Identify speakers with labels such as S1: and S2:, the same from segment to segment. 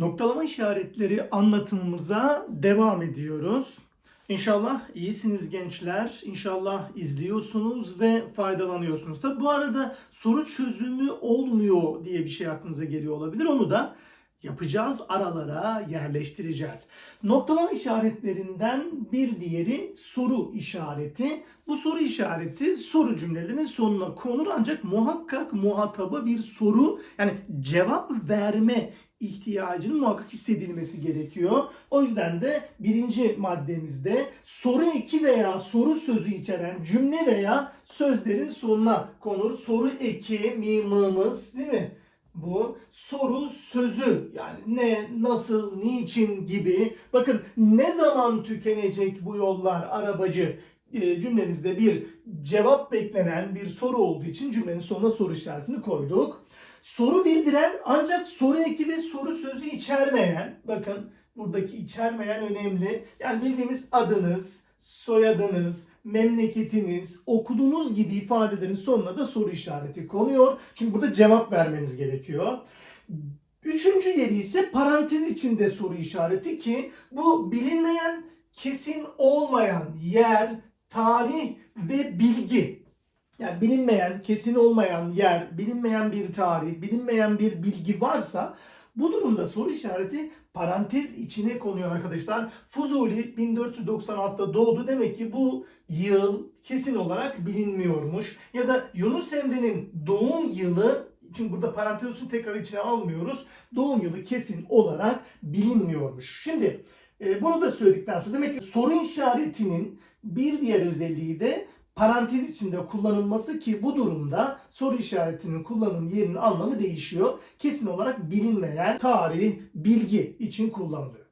S1: Noktalama işaretleri anlatımımıza devam ediyoruz. İnşallah iyisiniz gençler. İnşallah izliyorsunuz ve faydalanıyorsunuz. Tabi bu arada soru çözümü olmuyor diye bir şey aklınıza geliyor olabilir. Onu da yapacağız, aralara yerleştireceğiz. Noktalama işaretlerinden bir diğeri soru işareti. Bu soru işareti soru cümlelerinin sonuna konur ancak muhakkak muhataba bir soru yani cevap verme ihtiyacının muhakkak hissedilmesi gerekiyor. O yüzden de birinci maddemizde soru eki veya soru sözü içeren cümle veya sözlerin sonuna konur. Soru eki mimımız değil mi? Bu soru sözü yani ne, nasıl, niçin gibi. Bakın ne zaman tükenecek bu yollar arabacı e, cümlemizde bir cevap beklenen bir soru olduğu için cümlenin sonuna soru işaretini koyduk. Soru bildiren ancak soru eki ve soru sözü içermeyen, bakın buradaki içermeyen önemli. Yani bildiğimiz adınız, soyadınız, memleketiniz, okulunuz gibi ifadelerin sonuna da soru işareti konuyor. Çünkü burada cevap vermeniz gerekiyor. Üçüncü yeri ise parantez içinde soru işareti ki bu bilinmeyen, kesin olmayan yer, tarih ve bilgi. Yani bilinmeyen, kesin olmayan yer, bilinmeyen bir tarih, bilinmeyen bir bilgi varsa bu durumda soru işareti parantez içine konuyor arkadaşlar. Fuzuli 1496'da doğdu. Demek ki bu yıl kesin olarak bilinmiyormuş. Ya da Yunus Emre'nin doğum yılı çünkü burada parantez olsun tekrar içine almıyoruz. Doğum yılı kesin olarak bilinmiyormuş. Şimdi e, bunu da söyledikten sonra demek ki soru işaretinin bir diğer özelliği de parantez içinde kullanılması ki bu durumda soru işaretinin kullanım yerinin anlamı değişiyor. Kesin olarak bilinmeyen tarih, bilgi için kullanılıyor.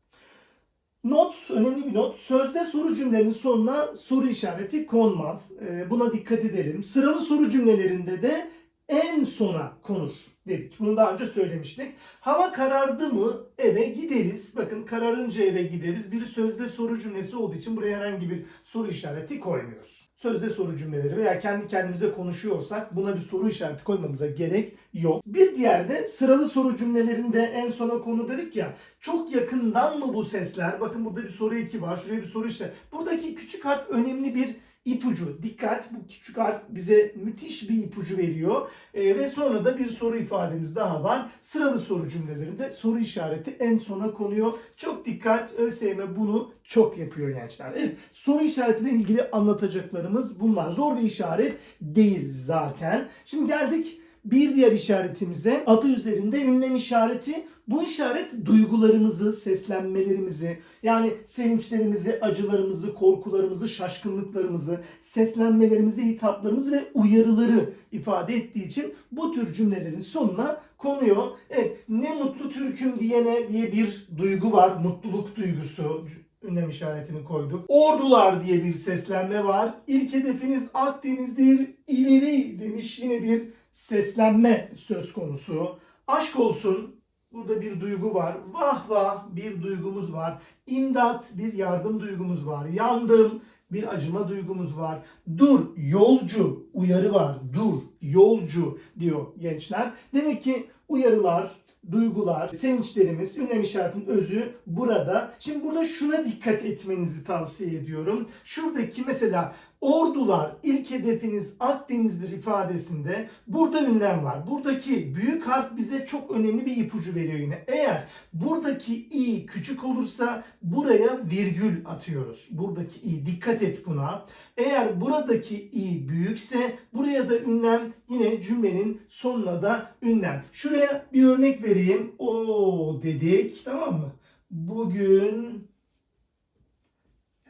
S1: Not, önemli bir not. Sözde soru cümlelerinin sonuna soru işareti konmaz. Ee, Buna dikkat edelim. Sıralı soru cümlelerinde de en sona konur dedik. Bunu daha önce söylemiştik. Hava karardı mı eve gideriz. Bakın kararınca eve gideriz. Bir sözde soru cümlesi olduğu için buraya herhangi bir soru işareti koymuyoruz. Sözde soru cümleleri veya kendi kendimize konuşuyorsak buna bir soru işareti koymamıza gerek yok. Bir diğer de sıralı soru cümlelerinde en sona konu dedik ya. Çok yakından mı bu sesler? Bakın burada bir soru eki var. Şuraya bir soru işte. Buradaki küçük harf önemli bir ipucu. Dikkat bu küçük harf bize müthiş bir ipucu veriyor. Ee, ve sonra da bir soru ifademiz daha var. Sıralı soru cümlelerinde soru işareti en sona konuyor. Çok dikkat ÖSYM bunu çok yapıyor gençler. Evet soru işaretiyle ilgili anlatacaklarımız bunlar. Zor bir işaret değil zaten. Şimdi geldik bir diğer işaretimize adı üzerinde ünlem işareti. Bu işaret duygularımızı, seslenmelerimizi, yani sevinçlerimizi, acılarımızı, korkularımızı, şaşkınlıklarımızı, seslenmelerimizi, hitaplarımızı ve uyarıları ifade ettiği için bu tür cümlelerin sonuna konuyor. Evet, ne mutlu Türk'üm diyene diye bir duygu var, mutluluk duygusu ünlem işaretini koyduk. Ordular diye bir seslenme var. İlk hedefiniz Akdeniz'dir, ileri demiş yine bir seslenme söz konusu. Aşk olsun burada bir duygu var. Vah vah bir duygumuz var. İmdat bir yardım duygumuz var. Yandım bir acıma duygumuz var. Dur yolcu uyarı var. Dur yolcu diyor gençler. Demek ki uyarılar, duygular, sevinçlerimiz, ünlem işaretinin özü burada. Şimdi burada şuna dikkat etmenizi tavsiye ediyorum. Şuradaki mesela ordular ilk hedefiniz Akdeniz'dir ifadesinde burada ünlem var. Buradaki büyük harf bize çok önemli bir ipucu veriyor yine. Eğer buradaki i küçük olursa buraya virgül atıyoruz. Buradaki i dikkat et buna. Eğer buradaki i büyükse buraya da ünlem yine cümlenin sonuna da ünlem. Şuraya bir örnek vereyim. O dedik tamam mı? Bugün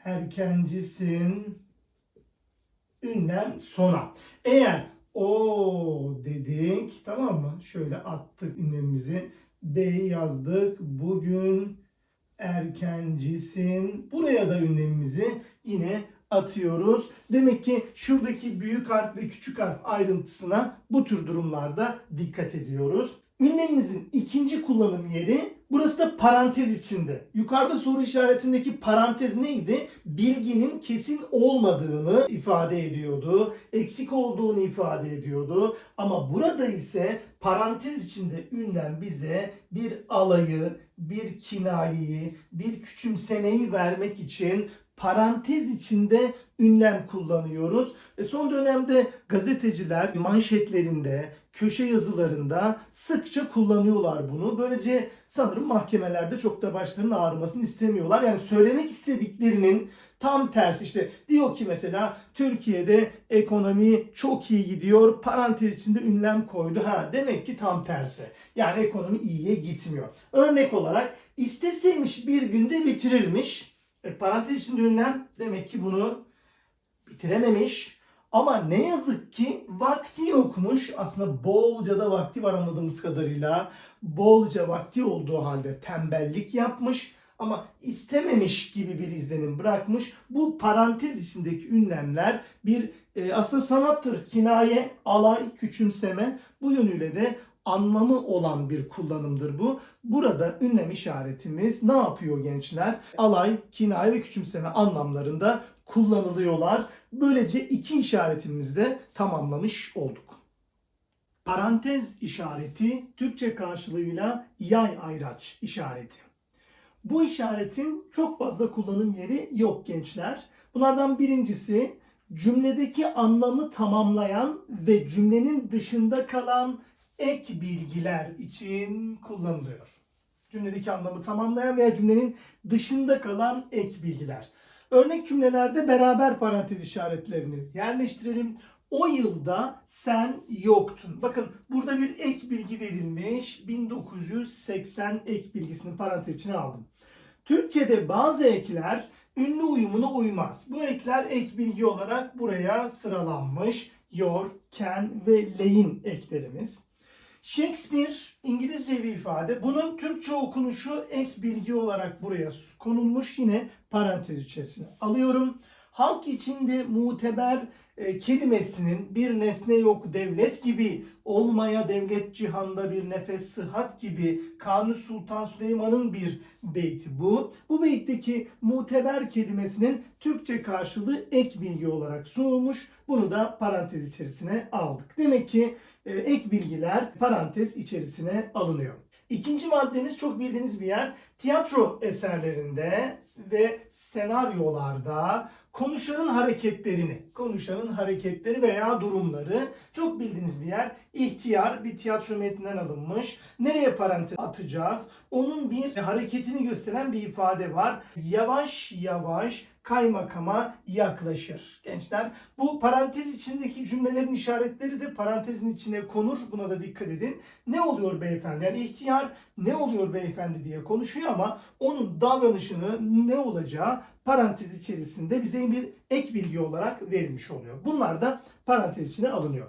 S1: erkencisin ünlem sona. Eğer o dedik tamam mı? Şöyle attık ünlemimizi. B'yi yazdık. Bugün erkencisin. Buraya da ünlemimizi yine atıyoruz. Demek ki şuradaki büyük harf ve küçük harf ayrıntısına bu tür durumlarda dikkat ediyoruz. Ünlemimizin ikinci kullanım yeri burası da parantez içinde. Yukarıda soru işaretindeki parantez neydi? Bilginin kesin olmadığını ifade ediyordu. Eksik olduğunu ifade ediyordu. Ama burada ise parantez içinde ünlem bize bir alayı, bir kinayeyi, bir küçümsemeyi vermek için parantez içinde ünlem kullanıyoruz. E son dönemde gazeteciler manşetlerinde, köşe yazılarında sıkça kullanıyorlar bunu. Böylece sanırım mahkemelerde çok da başlarının ağrımasını istemiyorlar. Yani söylemek istediklerinin tam tersi işte diyor ki mesela Türkiye'de ekonomi çok iyi gidiyor. Parantez içinde ünlem koydu. Ha demek ki tam tersi. Yani ekonomi iyiye gitmiyor. Örnek olarak isteseymiş bir günde bitirirmiş. E, parantez içinde ünlem demek ki bunu bitirememiş. Ama ne yazık ki vakti yokmuş. Aslında bolca da vakti var anladığımız kadarıyla. Bolca vakti olduğu halde tembellik yapmış ama istememiş gibi bir izlenim bırakmış. Bu parantez içindeki ünlemler bir e, aslında sanattır. Kinaye, alay, küçümseme bu yönüyle de anlamı olan bir kullanımdır bu. Burada ünlem işaretimiz ne yapıyor gençler? Alay, kinaye ve küçümseme anlamlarında kullanılıyorlar. Böylece iki işaretimizi de tamamlamış olduk. Parantez işareti Türkçe karşılığıyla yay ayraç işareti. Bu işaretin çok fazla kullanım yeri yok gençler. Bunlardan birincisi cümledeki anlamı tamamlayan ve cümlenin dışında kalan ek bilgiler için kullanılıyor. Cümledeki anlamı tamamlayan veya cümlenin dışında kalan ek bilgiler. Örnek cümlelerde beraber parantez işaretlerini yerleştirelim. O yılda sen yoktun. Bakın burada bir ek bilgi verilmiş. 1980 ek bilgisini parantez içine aldım. Türkçe'de bazı ekler ünlü uyumuna uymaz. Bu ekler ek bilgi olarak buraya sıralanmış. Your, can ve lane eklerimiz. Shakespeare İngilizce bir ifade. Bunun Türkçe okunuşu ek bilgi olarak buraya konulmuş. Yine parantez içerisine alıyorum. Halk içinde muteber e, kelimesinin bir nesne yok devlet gibi olmaya devlet cihanda bir nefes sıhhat gibi Kanuni Sultan Süleyman'ın bir beyti bu. Bu beytteki muteber kelimesinin Türkçe karşılığı ek bilgi olarak sunulmuş. Bunu da parantez içerisine aldık. Demek ki e, ek bilgiler parantez içerisine alınıyor. İkinci maddemiz çok bildiğiniz bir yer. Tiyatro eserlerinde ve senaryolarda konuşanın hareketlerini, konuşanın hareketleri veya durumları çok bildiğiniz bir yer. İhtiyar bir tiyatro metninden alınmış. Nereye parantez atacağız? Onun bir hareketini gösteren bir ifade var. Yavaş yavaş kaymakama yaklaşır. Gençler bu parantez içindeki cümlelerin işaretleri de parantezin içine konur. Buna da dikkat edin. Ne oluyor beyefendi? Yani ihtiyar ne oluyor beyefendi diye konuşuyor ama onun davranışını ne olacağı parantez içerisinde bize bir ek bilgi olarak verilmiş oluyor. Bunlar da parantez içine alınıyor.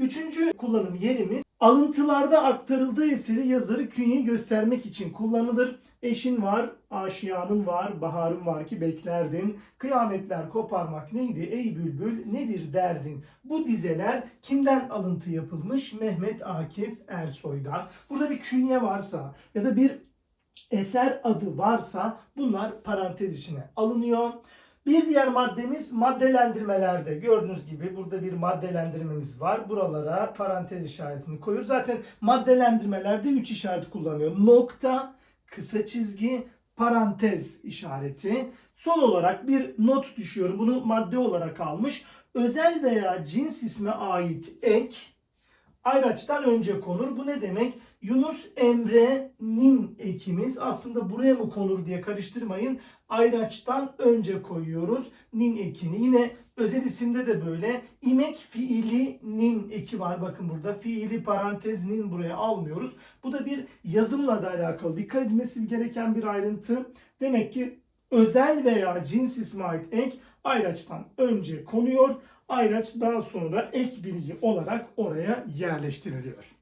S1: Üçüncü kullanım yerimiz alıntılarda aktarıldığı eseri yazarı künyeyi göstermek için kullanılır. Eşin var, aşiyanın var, baharın var ki beklerdin. Kıyametler koparmak neydi ey bülbül nedir derdin. Bu dizeler kimden alıntı yapılmış? Mehmet Akif Ersoy'dan. Burada bir künye varsa ya da bir eser adı varsa bunlar parantez içine alınıyor. Bir diğer maddemiz maddelendirmelerde. Gördüğünüz gibi burada bir maddelendirmemiz var. Buralara parantez işaretini koyuyoruz. Zaten maddelendirmelerde 3 işaret kullanıyor. Nokta, kısa çizgi, parantez işareti. Son olarak bir not düşüyorum. Bunu madde olarak almış. Özel veya cins isme ait ek ayraçtan önce konur. Bu ne demek? Yunus Emre'nin ekimiz aslında buraya mı konur diye karıştırmayın. Ayraçtan önce koyuyoruz nin ekini. Yine özel isimde de böyle. İmek fiilinin eki var. Bakın burada fiili parantez nin buraya almıyoruz. Bu da bir yazımla da alakalı. Dikkat edilmesi gereken bir ayrıntı. Demek ki özel veya cins isme ait ek ayraçtan önce konuyor. Ayraç daha sonra ek bilgi olarak oraya yerleştiriliyor.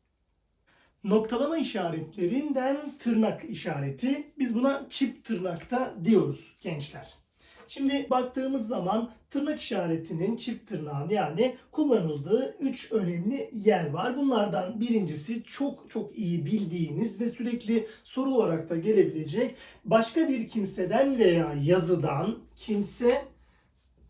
S1: Noktalama işaretlerinden tırnak işareti. Biz buna çift tırnakta diyoruz gençler. Şimdi baktığımız zaman tırnak işaretinin çift tırnağın yani kullanıldığı üç önemli yer var. Bunlardan birincisi çok çok iyi bildiğiniz ve sürekli soru olarak da gelebilecek başka bir kimseden veya yazıdan kimse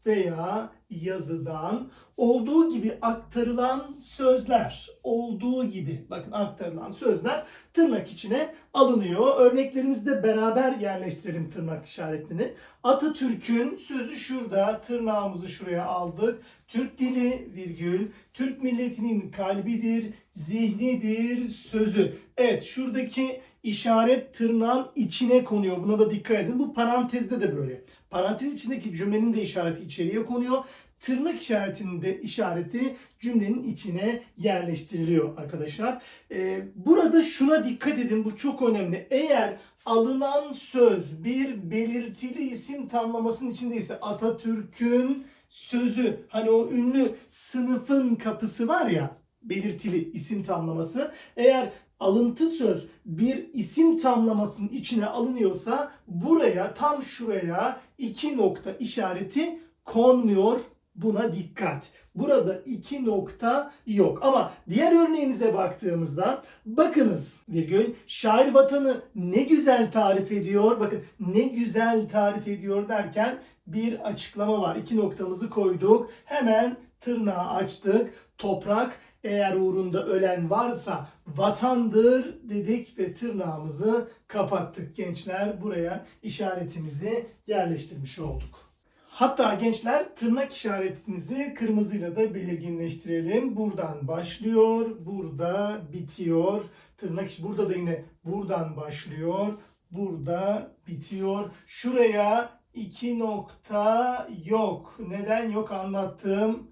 S1: veya yazıdan olduğu gibi aktarılan sözler, olduğu gibi bakın aktarılan sözler tırnak içine alınıyor. Örneklerimizde beraber yerleştirelim tırnak işaretini. Atatürk'ün sözü şurada, tırnağımızı şuraya aldık. Türk dili virgül, Türk milletinin kalbidir, zihnidir sözü. Evet şuradaki işaret tırnağın içine konuyor. Buna da dikkat edin. Bu parantezde de böyle. Parantez içindeki cümlenin de işareti içeriye konuyor. Tırnak işaretinin de işareti cümlenin içine yerleştiriliyor arkadaşlar. Ee, burada şuna dikkat edin. Bu çok önemli. Eğer alınan söz bir belirtili isim tamlamasının içindeyse Atatürk'ün sözü hani o ünlü sınıfın kapısı var ya belirtili isim tamlaması eğer alıntı söz bir isim tamlamasının içine alınıyorsa buraya tam şuraya iki nokta işareti konmuyor. Buna dikkat. Burada iki nokta yok. Ama diğer örneğimize baktığımızda bakınız virgül şair vatanı ne güzel tarif ediyor. Bakın ne güzel tarif ediyor derken bir açıklama var. İki noktamızı koyduk. Hemen tırnağı açtık. Toprak eğer uğrunda ölen varsa vatandır dedik ve tırnağımızı kapattık gençler. Buraya işaretimizi yerleştirmiş olduk. Hatta gençler tırnak işaretinizi kırmızıyla da belirginleştirelim. Buradan başlıyor, burada bitiyor. Tırnak burada da yine buradan başlıyor, burada bitiyor. Şuraya iki nokta yok. Neden yok anlattım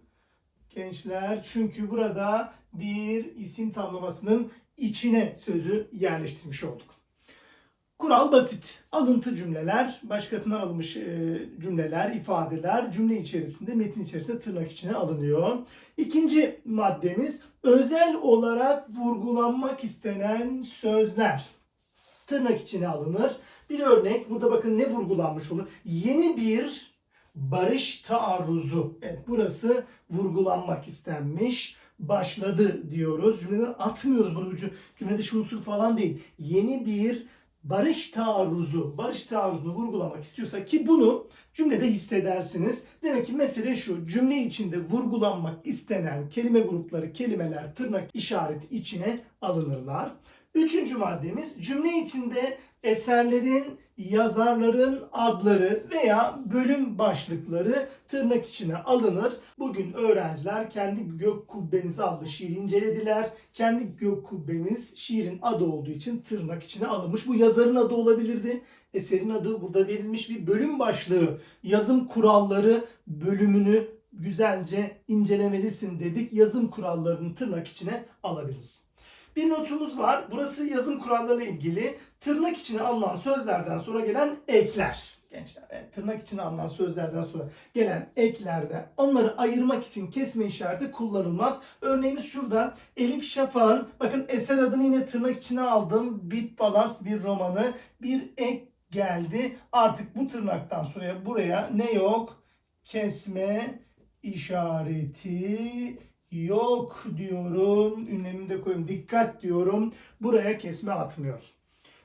S1: gençler. Çünkü burada bir isim tamlamasının içine sözü yerleştirmiş olduk. Kural basit. Alıntı cümleler, başkasından alınmış e, cümleler, ifadeler cümle içerisinde, metin içerisinde tırnak içine alınıyor. İkinci maddemiz özel olarak vurgulanmak istenen sözler. Tırnak içine alınır. Bir örnek, burada bakın ne vurgulanmış olur. Yeni bir barış taarruzu. Evet burası vurgulanmak istenmiş. Başladı diyoruz. Cümleden atmıyoruz bunu. Bu cü- Cümle dışı unsur falan değil. Yeni bir barış taarruzu, barış taarruzunu vurgulamak istiyorsa ki bunu cümlede hissedersiniz. Demek ki mesele şu, cümle içinde vurgulanmak istenen kelime grupları, kelimeler tırnak işareti içine alınırlar. Üçüncü maddemiz cümle içinde eserlerin, yazarların adları veya bölüm başlıkları tırnak içine alınır. Bugün öğrenciler kendi gök kubbenizi adlı şiiri incelediler. Kendi gök kubbemiz şiirin adı olduğu için tırnak içine alınmış. Bu yazarın adı olabilirdi. Eserin adı burada verilmiş bir bölüm başlığı. Yazım kuralları bölümünü güzelce incelemelisin dedik. Yazım kurallarını tırnak içine alabiliriz. Bir notumuz var. Burası yazım kurallarıyla ilgili tırnak içine alınan sözlerden sonra gelen ekler. Gençler, evet, tırnak içine alınan sözlerden sonra gelen eklerde onları ayırmak için kesme işareti kullanılmaz. Örneğimiz şurada. Elif Şafak'ın, bakın eser adını yine tırnak içine aldım. Bit Balans bir romanı. Bir ek geldi. Artık bu tırnaktan sonra buraya ne yok? Kesme işareti yok diyorum. Ünlemini de koyuyorum. Dikkat diyorum. Buraya kesme atmıyor.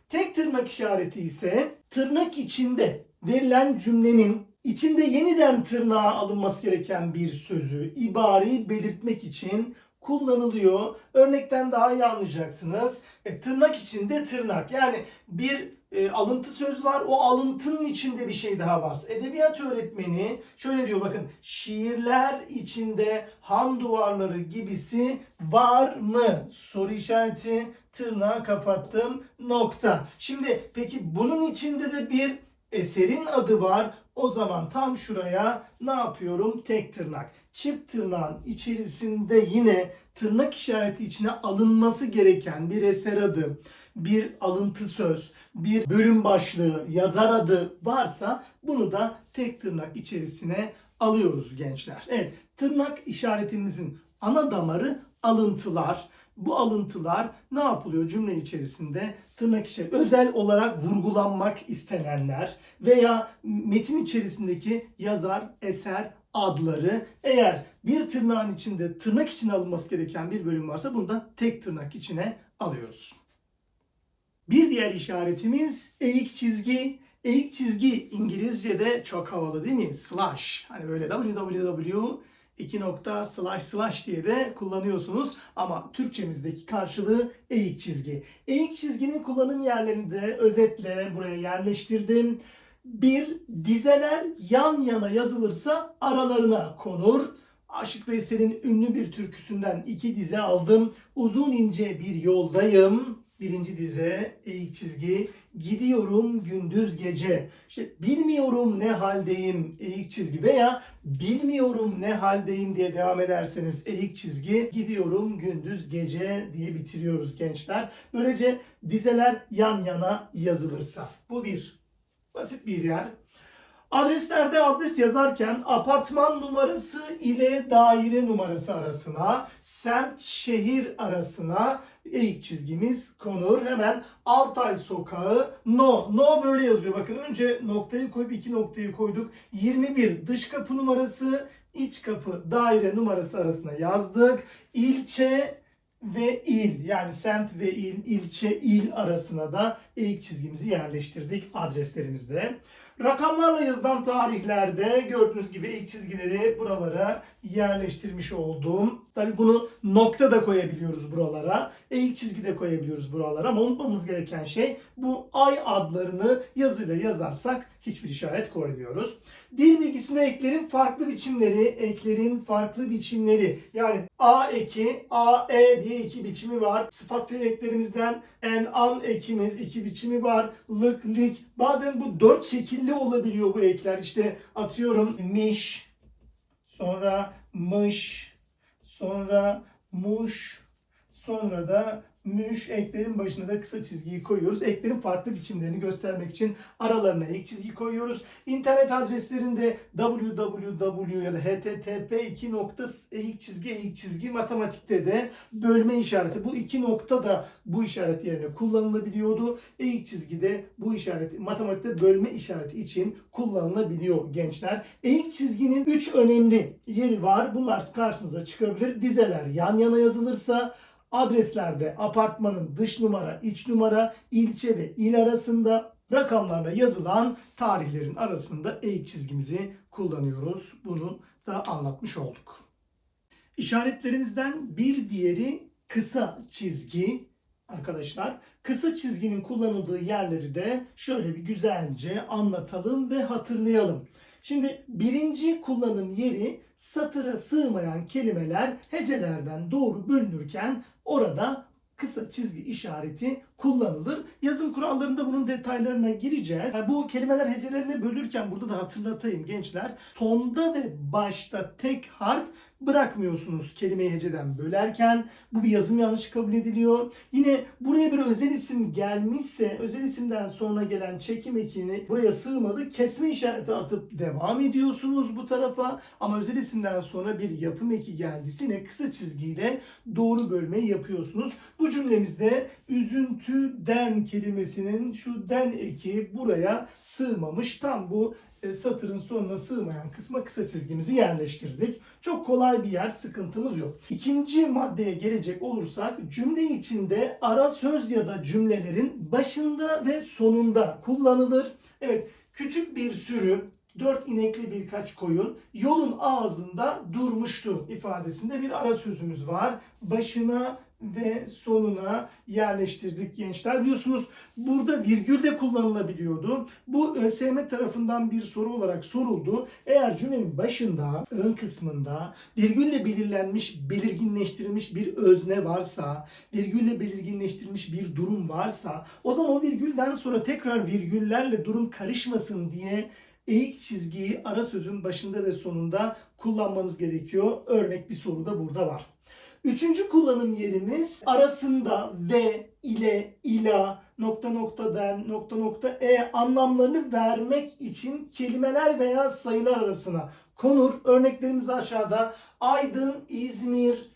S1: Tek tırnak işareti ise tırnak içinde verilen cümlenin içinde yeniden tırnağa alınması gereken bir sözü, ibareyi belirtmek için kullanılıyor. Örnekten daha iyi anlayacaksınız. E, tırnak içinde tırnak. Yani bir e, alıntı söz var. O alıntının içinde bir şey daha var. Edebiyat öğretmeni şöyle diyor bakın. Şiirler içinde han duvarları gibisi var mı? Soru işareti tırnağı kapattım nokta. Şimdi peki bunun içinde de bir eserin adı var. O zaman tam şuraya ne yapıyorum? Tek tırnak. Çift tırnağın içerisinde yine tırnak işareti içine alınması gereken bir eser adı, bir alıntı söz, bir bölüm başlığı, yazar adı varsa bunu da tek tırnak içerisine alıyoruz gençler. Evet, tırnak işaretimizin ana damarı alıntılar. Bu alıntılar ne yapılıyor cümle içerisinde? Tırnak içerisinde özel olarak vurgulanmak istenenler veya metin içerisindeki yazar, eser adları eğer bir tırnağın içinde tırnak içine alınması gereken bir bölüm varsa bunu da tek tırnak içine alıyoruz. Bir diğer işaretimiz eğik çizgi. Eğik çizgi İngilizce'de çok havalı değil mi? Slash. Hani böyle www 2 nokta slash slash diye de kullanıyorsunuz. Ama Türkçemizdeki karşılığı eğik çizgi. Eğik çizginin kullanım yerlerini de özetle buraya yerleştirdim. Bir, dizeler yan yana yazılırsa aralarına konur. Aşık Veysel'in ünlü bir türküsünden iki dize aldım. Uzun ince bir yoldayım. Birinci dize eğik çizgi. Gidiyorum gündüz gece. İşte bilmiyorum ne haldeyim eğik çizgi veya bilmiyorum ne haldeyim diye devam ederseniz eğik çizgi. Gidiyorum gündüz gece diye bitiriyoruz gençler. Böylece dizeler yan yana yazılırsa. Bu bir. Basit bir yer. Adreslerde adres yazarken apartman numarası ile daire numarası arasına, semt şehir arasına eğik çizgimiz konur. Hemen Altay Sokağı no. No böyle yazıyor. Bakın önce noktayı koyup iki noktayı koyduk. 21 dış kapı numarası, iç kapı daire numarası arasına yazdık. İlçe ve il yani semt ve il, ilçe, il arasına da eğik çizgimizi yerleştirdik adreslerimizde. Rakamlarla yazılan tarihlerde gördüğünüz gibi eğik çizgileri buralara yerleştirmiş oldum. Tabi bunu nokta da koyabiliyoruz buralara. Eğik çizgi de koyabiliyoruz buralara. Ama unutmamız gereken şey bu ay adlarını yazıyla yazarsak hiçbir işaret koymuyoruz. Dil bilgisinde eklerin farklı biçimleri, eklerin farklı biçimleri. Yani a eki, a e diye iki biçimi var. Sıfat fiil eklerimizden en, an ekimiz iki biçimi var. Lık, lik. Bazen bu dört şekilli olabiliyor bu ekler. İşte atıyorum miş, sonra mış, sonra muş, sonra da müş eklerin başına da kısa çizgiyi koyuyoruz. Eklerin farklı biçimlerini göstermek için aralarına ek çizgi koyuyoruz. İnternet adreslerinde www ya da http 2 nokta çizgi eğik çizgi matematikte de bölme işareti. Bu iki nokta da bu işaret yerine kullanılabiliyordu. Eğik çizgi de bu işareti matematikte bölme işareti için kullanılabiliyor gençler. Eğik çizginin 3 önemli yeri var. Bunlar karşınıza çıkabilir. Dizeler yan yana yazılırsa adreslerde apartmanın dış numara, iç numara, ilçe ve il arasında rakamlarla yazılan tarihlerin arasında eğik çizgimizi kullanıyoruz. Bunu da anlatmış olduk. İşaretlerimizden bir diğeri kısa çizgi arkadaşlar. Kısa çizginin kullanıldığı yerleri de şöyle bir güzelce anlatalım ve hatırlayalım. Şimdi birinci kullanım yeri satıra sığmayan kelimeler hecelerden doğru bölünürken orada kısa çizgi işareti kullanılır. Yazım kurallarında bunun detaylarına gireceğiz. Bu kelimeler hecelerine bölürken burada da hatırlatayım gençler. Sonda ve başta tek harf bırakmıyorsunuz kelimeyi heceden bölerken. Bu bir yazım yanlışı kabul ediliyor. Yine buraya bir özel isim gelmişse özel isimden sonra gelen çekim ekini buraya sığmadı. Kesme işareti atıp devam ediyorsunuz bu tarafa. Ama özel isimden sonra bir yapım eki geldiyse yine kısa çizgiyle doğru bölmeyi yapıyorsunuz. Bu cümlemizde üzüntüden kelimesinin şu den eki buraya sığmamış. Tam bu e, satırın sonuna sığmayan kısma kısa çizgimizi yerleştirdik. Çok kolay bir yer, sıkıntımız yok. İkinci maddeye gelecek olursak cümle içinde ara söz ya da cümlelerin başında ve sonunda kullanılır. Evet, küçük bir sürü dört inekli birkaç koyun yolun ağzında durmuştu ifadesinde bir ara sözümüz var. Başına ve sonuna yerleştirdik gençler. Biliyorsunuz burada virgül de kullanılabiliyordu. Bu ÖSYM tarafından bir soru olarak soruldu. Eğer cümlenin başında, ön kısmında virgülle belirlenmiş, belirginleştirilmiş bir özne varsa, virgülle belirginleştirilmiş bir durum varsa o zaman o virgülden sonra tekrar virgüllerle durum karışmasın diye eğik çizgiyi ara sözün başında ve sonunda kullanmanız gerekiyor. Örnek bir soru da burada var. Üçüncü kullanım yerimiz arasında ve, ile, ila, nokta nokta den, nokta nokta e anlamlarını vermek için kelimeler veya sayılar arasına konur. Örneklerimiz aşağıda. Aydın, İzmir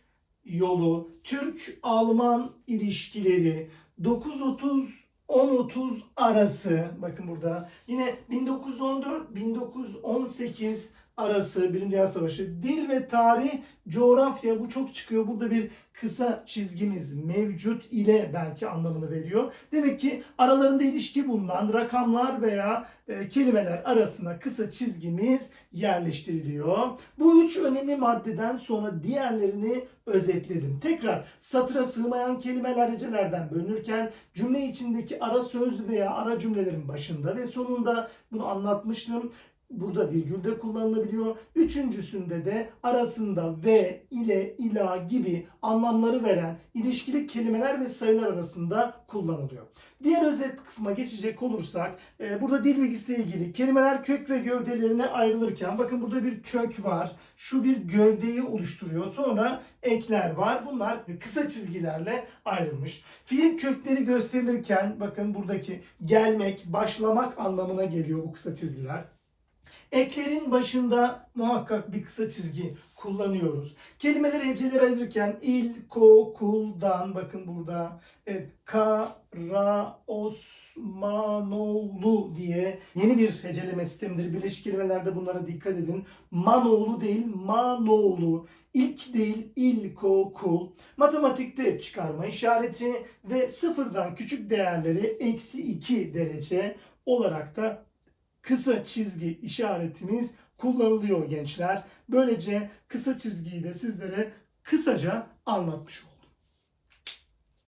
S1: yolu, Türk-Alman ilişkileri, 930 10-30 arası bakın burada yine 1914 1918 arası, Birinci Dünya Savaşı, dil ve tarih, coğrafya bu çok çıkıyor. Burada bir kısa çizgimiz mevcut ile belki anlamını veriyor. Demek ki aralarında ilişki bulunan rakamlar veya e, kelimeler arasına kısa çizgimiz yerleştiriliyor. Bu üç önemli maddeden sonra diğerlerini özetledim. Tekrar satıra sığmayan kelimeler hecelerden bölünürken cümle içindeki ara söz veya ara cümlelerin başında ve sonunda bunu anlatmıştım. Burada virgül de kullanılabiliyor. Üçüncüsünde de arasında ve, ile, ila gibi anlamları veren ilişkili kelimeler ve sayılar arasında kullanılıyor. Diğer özet kısma geçecek olursak e, burada dil bilgisiyle ilgili kelimeler kök ve gövdelerine ayrılırken bakın burada bir kök var. Şu bir gövdeyi oluşturuyor. Sonra ekler var. Bunlar kısa çizgilerle ayrılmış. Fiil kökleri gösterilirken bakın buradaki gelmek, başlamak anlamına geliyor bu kısa çizgiler. Eklerin başında muhakkak bir kısa çizgi kullanıyoruz. Kelimeleri heceler ayırırken il, ko, kuldan bakın burada evet, ka, ra, osmanoğlu diye yeni bir heceleme sistemidir. Birleşik kelimelerde bunlara dikkat edin. Manoğlu değil, manoğlu. İlk değil, il, ko, kul. Matematikte çıkarma işareti ve sıfırdan küçük değerleri eksi 2 derece olarak da kısa çizgi işaretimiz kullanılıyor gençler. Böylece kısa çizgiyi de sizlere kısaca anlatmış oldum.